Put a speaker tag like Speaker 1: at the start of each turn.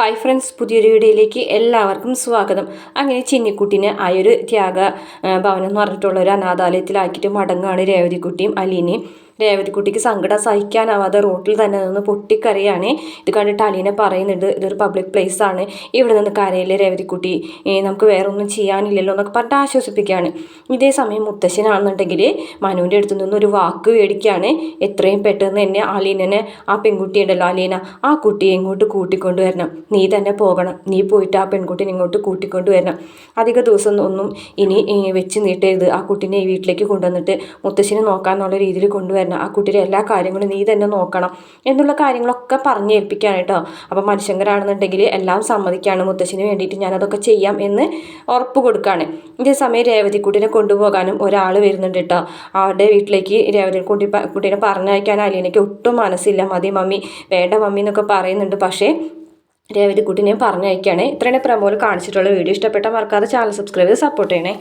Speaker 1: Hi friends പുതിയൊരു വീഡിയോയിലേക്ക് എല്ലാവർക്കും സ്വാഗതം. അങ്ങനെ ചിന്നിക്കുട്ടിനെ ആ ഒരു ത്യാഗ ഭവനം എന്ന് പറഞ്ഞിട്ടുള്ള ഒരു അനാഥാലയത്തിലാക്കിയിട്ട് മടങ്ങാണ് രേവതിക്കുട്ടിയും അലീനയും. രേവതിക്കുട്ടിക്ക് സങ്കടം സഹിക്കാനാവാതെ റോട്ടിൽ തന്നെ നിന്ന് പൊട്ടിക്കരയാണ്. ഇത് കണ്ടിട്ട് അലീന പറയുന്നുണ്ട് ഇതൊരു പബ്ലിക് പ്ലേസ് ആണ്. ഇവിടെ നിന്ന് കരയിലെ രേവതിക്കുട്ടി? നമുക്ക് വേറെ ഒന്നും ചെയ്യാനില്ലല്ലോ എന്നൊക്കെ പറഞ്ഞിട്ട് ആശ്വസിപ്പിക്കുകയാണ്. ഇതേ സമയം മുത്തശ്ശനാണെന്നുണ്ടെങ്കിൽ മനുവിന്റെ അടുത്ത് നിന്ന് ഒരു വാക്ക് മേടിക്കുകയാണ്. എത്രയും പെട്ടെന്ന് തന്നെ അലീനനെ ആ പെൺകുട്ടി ഉണ്ടല്ലോ അലീന ആ കുട്ടിയെ ഇങ്ങോട്ട് കൂട്ടിക്കൊണ്ടുവരണം നീ തന്നെ പോകണം. നീ പോയിട്ട് ആ പെൺകുട്ടിനെ ഇങ്ങോട്ട് കൂട്ടിക്കൊണ്ടുവരണം അധിക ദിവസം ഒന്നും ഇനി വെച്ച് നീട്ടരുത്. ആ കുട്ടീനെ ഈ വീട്ടിലേക്ക് കൊണ്ടുവന്നിട്ട് മുത്തശ്ശിനെ നോക്കാന്നുള്ള രീതിയിൽ കൊണ്ടുവരണം. ആ കുട്ടിയുടെ എല്ലാ കാര്യങ്ങളും നീ തന്നെ നോക്കണം എന്നുള്ള കാര്യങ്ങളൊക്കെ പറഞ്ഞ് ഏൽപ്പിക്കാൻ കേട്ടോ അപ്പം മനുഷ്യങ്കരാണെന്നുണ്ടെങ്കിൽ എല്ലാം സമ്മതിക്കുകയാണ് മുത്തശ്ശിന് വേണ്ടിയിട്ട് ഞാനതൊക്കെ ചെയ്യാം എന്ന് ഉറപ്പ് കൊടുക്കുകയാണ് ഇതേ സമയം രേവതിക്കുട്ടിനെ കൊണ്ടുപോകാനും ഒരാൾ വരുന്നുണ്ട് കേട്ടോ. അവരുടെ വീട്ടിലേക്ക് രേവതി കുട്ടി കുട്ടീനെ പറഞ്ഞയക്കാൻ അലീനയ്ക്ക് ഒട്ടും മനസ്സില്ല. മതി മമ്മി വേണ്ട മമ്മി എന്നൊക്കെ പറയുന്നുണ്ട്. പക്ഷേ രേവതിക്കുട്ടിനെ പറഞ്ഞയക്കുകയാണ് ഇത്രയാണ് പ്രമോൽ കാണിച്ചിട്ടുള്ള വീഡിയോ. ഇഷ്ടപ്പെട്ടാൽ മറക്കാതെ ചാനൽ സബ്സ്ക്രൈബ് ചെയ്ത് സപ്പോർട്ട് ചെയ്യണേ.